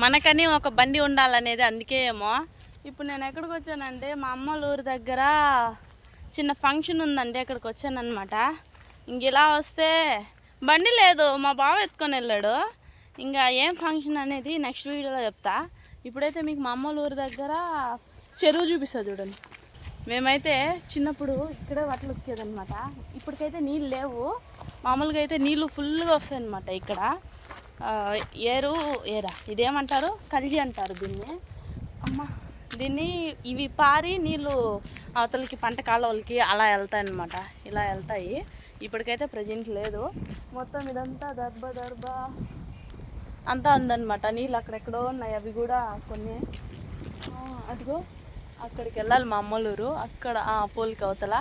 మనకని ఒక బండి ఉండాలనేది అందుకే ఏమో. ఇప్పుడు నేను ఎక్కడికి వచ్చానంటే మా అమ్మల ఊరి దగ్గర చిన్న ఫంక్షన్ ఉందండి అక్కడికి వచ్చానమాట ఇంక ఇలా వస్తే బండి లేదు మా బావ ఎత్తుకొని వెళ్ళాడు. ఇంకా ఏం ఫంక్షన్ అనేది నెక్స్ట్ వీడియోలో చెప్తా. ఇప్పుడైతే మీకు మా అమ్మల ఊరి దగ్గర చెరువు చూపిస్తా చూడండి. మేమైతే చిన్నప్పుడు ఇక్కడే వాటిలో ఉక్కేదనమాట ఇప్పటికైతే నీళ్ళు లేవు. మామూలుగా అయితే నీళ్ళు ఫుల్గా వస్తాయన్నమాట ఇక్కడ. ఏరు ఏరా ఇదేమంటారు? కల్జీ అంటారు దీన్ని. అమ్మ దీన్ని ఇవి పారి నీళ్ళు అవతలకి పంట కాలువలకి అలా వెళ్తాయి అనమాట ఇలా వెళ్తాయి. ఇప్పటికైతే ప్రజెంట్ లేదు. మొత్తం ఇదంతా దర్బ దర్బ అంతా ఉందన్నమాట. నీళ్ళు అక్కడెక్కడో ఉన్నాయి. అవి కూడా కొన్ని. అదిగో అక్కడికి వెళ్ళాలి మా అమ్మలూరు. అక్కడ పోలిక పోలికి అవతల.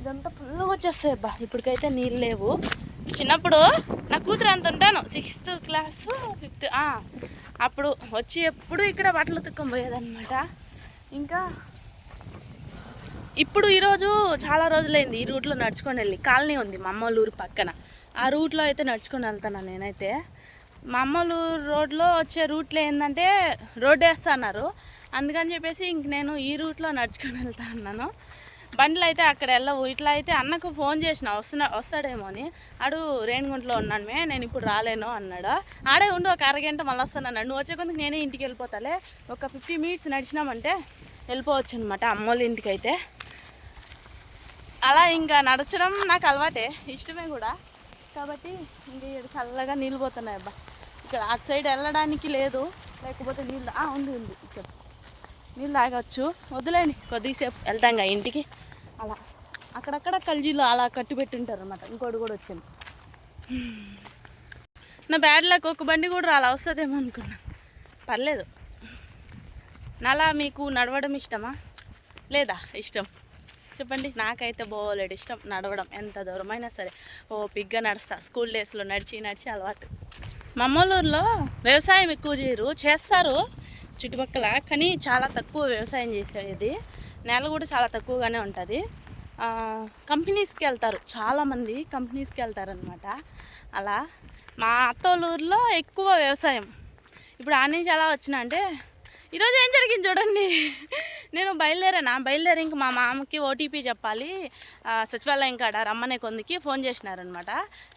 ఇదంతా ఫుల్గా వచ్చేస్తాయి అబ్బా. ఇప్పటికైతే నీళ్ళు లేవు. చిన్నప్పుడు నా కూతురు అంత ఉంటాను. సిక్స్త్ క్లాస్ ఫిఫ్త్ అప్పుడు వచ్చి ఎప్పుడు ఇక్కడ బట్టలు తుక్కం పోయేదన్నమాట. ఇంకా ఇప్పుడు ఈరోజు చాలా రోజులైంది ఈ రూట్లో నడుచుకొని వెళ్ళి. కాలనీ ఉంది మా అమ్మోళ్ళ ఊరు పక్కన. ఆ రూట్లో అయితే నడుచుకొని వెళ్తాను నేనైతే. మా అమ్మోళ్ళ ఊరు రోడ్లో వచ్చే రూట్లో ఏంటంటే రోడ్ వేస్తా అన్నారు అందుకని చెప్పేసి ఇంక నేను ఈ రూట్లో నడుచుకొని వెళ్తా అన్నాను. బండ్లు అయితే అక్కడ వెళ్ళవు. ఇట్లా అయితే అన్నకు ఫోన్ చేసిన వస్తున్నా వస్తాడేమో అని. ఆడు రేణిగుంటలో ఉన్నాను మే నేను ఇప్పుడు రాలేను అన్నాడు. ఆడే ఉండు ఒక అరగంట మళ్ళీ వస్తాను నువ్వు వచ్చే కొందుకు నేనే ఇంటికి వెళ్ళిపోతాలే. ఒక ఫిఫ్టీ మినిట్స్ నడిచినామంటే వెళ్ళిపోవచ్చు అనమాట అమ్మోళ్ళ ఇంటికి అయితే అలా ఇంకా నడచడం నాకు అలవాటే ఇష్టమే కూడా. కాబట్టి ఇంక చల్లగా నీళ్ళు పోతున్నాయి అబ్బా. ఇక్కడ అటు సైడ్ వెళ్ళడానికి లేదు లేకపోతే నీళ్ళు ఉంది ఉంది ఇక్కడ. నీళ్ళు తాగొచ్చు. వదిలేండి కొద్దిసేపు వెళ్తాంగా ఇంటికి. అలా. అక్కడక్కడ కల్జీలో అలా కట్టి పెట్టింటారు అనమాట ఇంకోటి కూడా వచ్చింది. నా బ్యాడ్లకు ఒక బండి కూడా రాలా వస్తుందేమో అనుకున్నా. పర్లేదు. నాలా మీకు నడవడం ఇష్టమా? లేదా? ఇష్టం. చెప్పండి. నాకైతే బోలేడు ఇష్టం నడవడం ఎంత దూరమైనా సరే. ఓ పిగ్గా నడుస్తా. స్కూల్ డేస్లో నడిచి నడిచి అలవాటు. మా వ్యవసాయం ఎక్కువ చేయరు చేస్తారు. చుట్టుపక్కల కానీ చాలా తక్కువ వ్యవసాయం చేసేది నేల కూడా చాలా తక్కువగానే ఉంటుంది. కంపెనీస్కి వెళ్తారు చాలామంది కంపెనీస్కి వెళ్తారనమాట అలా మా అత్తోళ్ళూరులో ఎక్కువ వ్యవసాయం. ఇప్పుడు ఆ నుంచి ఎలా వచ్చిన అంటే ఈరోజు ఏం జరిగింది చూడండి. నేను బయలుదేరానా. బయలుదేరి ఇంక మా మామకి ఓటీపీ చెప్పాలి. సచివాలయం కాడ రమ్మనే కొందికి ఫోన్ చేసినారనమాట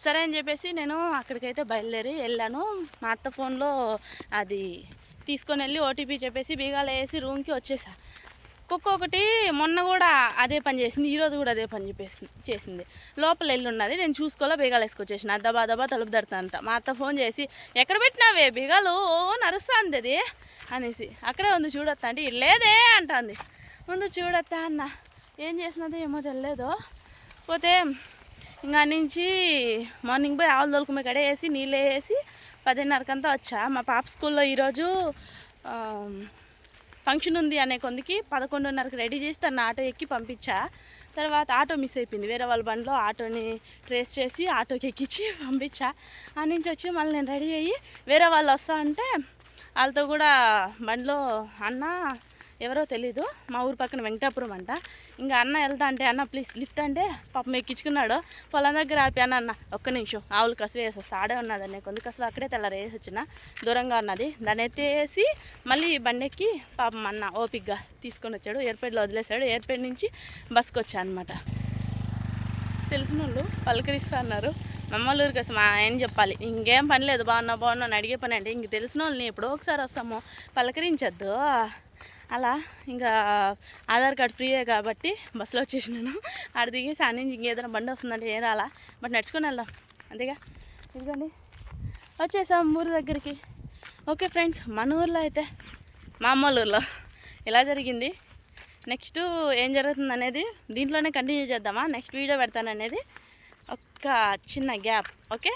సరే అని చెప్పేసి నేను అక్కడికైతే బయలుదేరి వెళ్ళాను. మా అత్త ఫోన్లో అది తీసుకొని వెళ్ళి ఓటీపీ చెప్పేసి బీగాలు వేసి రూమ్కి వచ్చేసా. కుక్క ఒకటి మొన్న కూడా అదే పని చేసింది ఈరోజు కూడా అదే పని చెప్పేసి చేసింది. లోపల వెళ్ళి ఉన్నది నేను చూసుకోలే బీగాలు వేసుకొచ్చేసిన. అద్దబా దబా తలుపు దడతానంట మా అత్త ఫోన్ చేసి ఎక్కడ పెట్టినావే బీగాలు? ఓ నరుస్తుంది అది. అనేసి అక్కడే ఉంది చూడొత్తా అంటే లేదే అంటుంది. ముందు చూడొత్తా అన్న ఏం చేసినదో ఏమో తెలియదు పోతే ఇంకా నుంచి మార్నింగ్ పోయి ఆవులు తోలుకుమే కడే వేసి నీళ్ళు వేసి పదిన్నరకంతా వచ్చా. మా పాప స్కూల్లో ఈరోజు ఫంక్షన్ ఉంది అనే కొందికి పదకొండున్నరకు రెడీ చేసి తన ఆటో ఎక్కి పంపించా. తర్వాత ఆటో మిస్ అయిపోయింది. వేరే వాళ్ళ బండిలో ఆటోని ట్రేస్ చేసి ఆటోకి ఎక్కించి పంపించా. ఆ నుంచి వచ్చి మళ్ళీ నేను రెడీ అయ్యి వేరే వాళ్ళు వస్తా అంటే వాళ్ళతో కూడా బండిలో అన్న ఎవరో తెలీదు. మా ఊరు పక్కన వెంకటాపురం అంట. ఇంకా అన్న వెళ్తా అంటే అన్న ప్లీజ్ లిఫ్ట్ అంటే పాపం ఎక్కించుకున్నాడు. పొలం దగ్గర ఆపి అన్న అన్న ఒక్క నిమిషం ఆవులు కసువ వేసేస్తా. ఆడే ఉన్నదని కొంది కసువ అక్కడే తెల్లారి వేసి వచ్చిన. దూరంగా ఉన్నది. దాన్ని ఎత్తేసి మళ్ళీ బండి ఎక్కి పాపం అన్న ఓపిక్గా తీసుకొని వచ్చాడు. ఎయిర్పోర్ట్లో వదిలేశాడు. ఎయిర్పేడ్ నుంచి బస్కి వచ్చా అనమాట తెలిసిన వాళ్ళు పలకరిస్తా అన్నారు. మమ్మల్ని కోసం ఆయన చెప్పాలి. ఇంకేం పని లేదు బాగున్నా బాగున్నా అని అడిగే పని అంటే ఇంక తెలిసిన వాళ్ళని ఎప్పుడో ఒకసారి వస్తాము. పలకరించద్దు. అలా ఇంకా ఆధార్ కార్డ్ ఫ్రీయే కాబట్టి బస్సులో వచ్చేసినాను. ఆడ దిగేసి ఆ నుంచి ఇంకేదైనా బండి వస్తుందంటే ఏం రాలా. బట్ నడుచుకొని వెళ్దాం. అంతేగా? ఇదిగోండి. వచ్చేసాం ఊరి దగ్గరికి. ఓకే ఫ్రెండ్స్ మన ఊర్లో అయితే మా అమ్మోళ్ళ ఊర్లో ఎలా జరిగింది. నెక్స్ట్ ఏం జరుగుతుంది అనేది దీంట్లోనే కంటిన్యూ చేద్దామా? నెక్స్ట్ వీడియో పెడతాను అనేది ఒక చిన్న గ్యాప్. ఓకే?